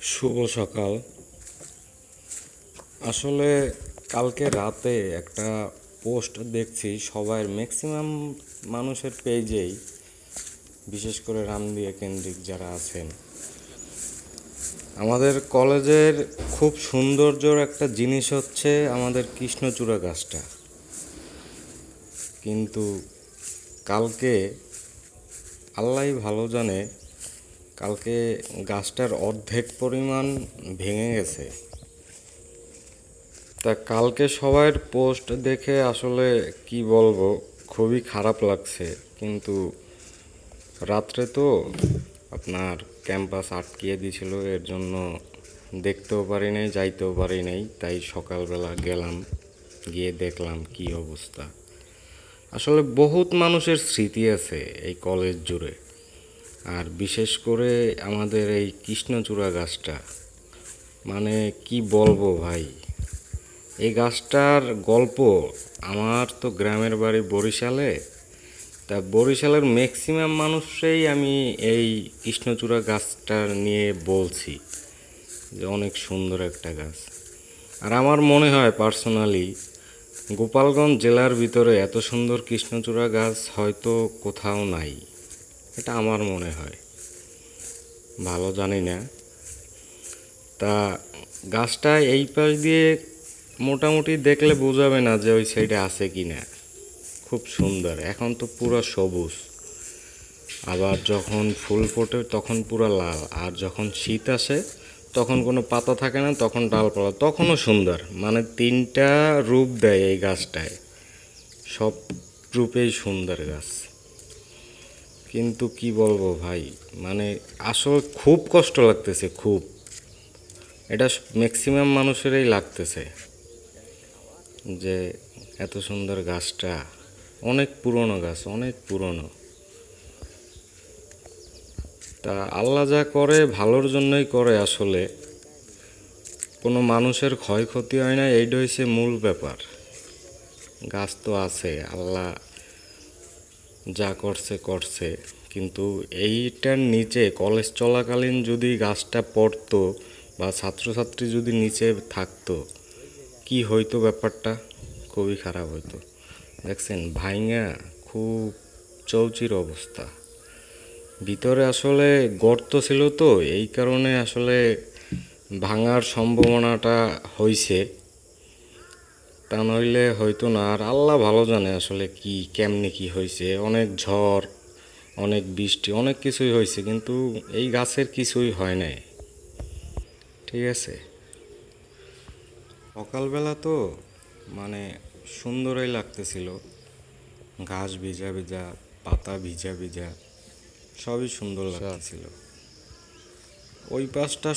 শুভ সকাল। আসলে কালকে রাতে একটা পোস্ট দেখছি সবার ম্যাক্সিমাম মানুষের পেজেই, বিশেষ করে রামদিয়া কেন্দ্রিক যারা আছেন। আমাদের কলেজের খুব সৌন্দর্যর একটা জিনিস হচ্ছে আমাদের কৃষ্ণচূড়া গাছটা। কিন্তু কালকে আল্লাহ ভালো জানে কালকে গাছটার অর্ধেক পরিমাণ ভেঙে গেছে। তা কালকে সবার পোস্ট দেখে আসলে কি বলব, খুবই খারাপ লাগছে। কিন্তু রাত্রে তো আপনার ক্যাম্পাস আটকিয়ে দিয়েছিল, এর জন্য দেখতেও পারি নাই, যাইতেও পারি নাই। তাই সকালবেলা গেলাম, গিয়ে দেখলাম কি অবস্থা। আসলে বহুত মানুষের স্মৃতি আছে এই কলেজ জুড়ে। আর বিশেষ করে আমাদের এই কৃষ্ণচূড়া গাছটা মানে কি বলব ভাই? এই গাছটার গল্প আমার তো গ্রামের বাড়ি বরিশালে, তা বরিশালের ম্যাক্সিমাম মানুষই আমি এই কৃষ্ণচূড়া গাছটা নিয়ে বলছি, যে অনেক সুন্দর একটা গাছ। আর আমার মনে হয় পার্সোনালি গোপালগঞ্জ জেলার ভিতরে এত সুন্দর কৃষ্ণচূড়া গাছ হয়তো কোথাও নাই। এটা আমার মনে হয়। ভালো জানি না। তা গাছটা এই পাশ দিয়ে মোটামুটি দেখলে বোঝাবে না যে ওই সাইডে আছে কি না খুব সুন্দর। এখন তো পুরো সবুজ। আবার যখন ফুল ফোটে তখন পুরো লাল। আর যখন শীত আসে তখন কোনো পাতা থাকে না, তখন ডালপালা তখনও সুন্দর। মানে তিনটা রূপ দেয় এই গাছটায়। সব রূপেই সুন্দর গাছ। কিন্তু কি বলব ভাই? মানে আসলে খুব কষ্ট লাগতেছে, খুব। এটা ম্যাক্সিমাম মানুষেরই লাগতেছে যে এত সুন্দর গাছটা, অনেক পুরনো গাছ, অনেক পুরনো। তা আল্লাহ যা করে, ভালোর জন্যই করে আসলে। কোনো মানুষের ক্ষয়ক্ষতি হয় না এইটা হচ্ছে মূল ব্যাপার। গাছ তো আছে, আল্লাহ যা করছে করছে। কিন্তু এইটার নিচে কলেজ চলাকালীন যদি গাছটা পড়তো বা ছাত্রছাত্রী যদি নিচে থাকতো, কি হইতো ব্যাপারটা? খুবই খারাপ হইতো। দেখছেন, ভাইঙা খুব চৌচির অবস্থা। ভিতরে আসলে গর্ত ছিল তো, এই কারণে আসলে ভাঙার সম্ভাবনাটা হইছে। তা নইলে হয়তো না। আর আল্লাহ ভালো জানে আসলে কি কেমনে কি হয়েছে অনেক ঝড় অনেক বৃষ্টি অনেক কিছুই হয়েছে কিন্তু এই গাছের কিছুই হয় নাই। ঠিক আছে? সকালবেলা তো মানে সুন্দরই লাগতেছিল। ঘাস ভিজা ভিজা পাতা ভিজা ভিজা সবই সুন্দর লাগতেছিল। ওই পাশটা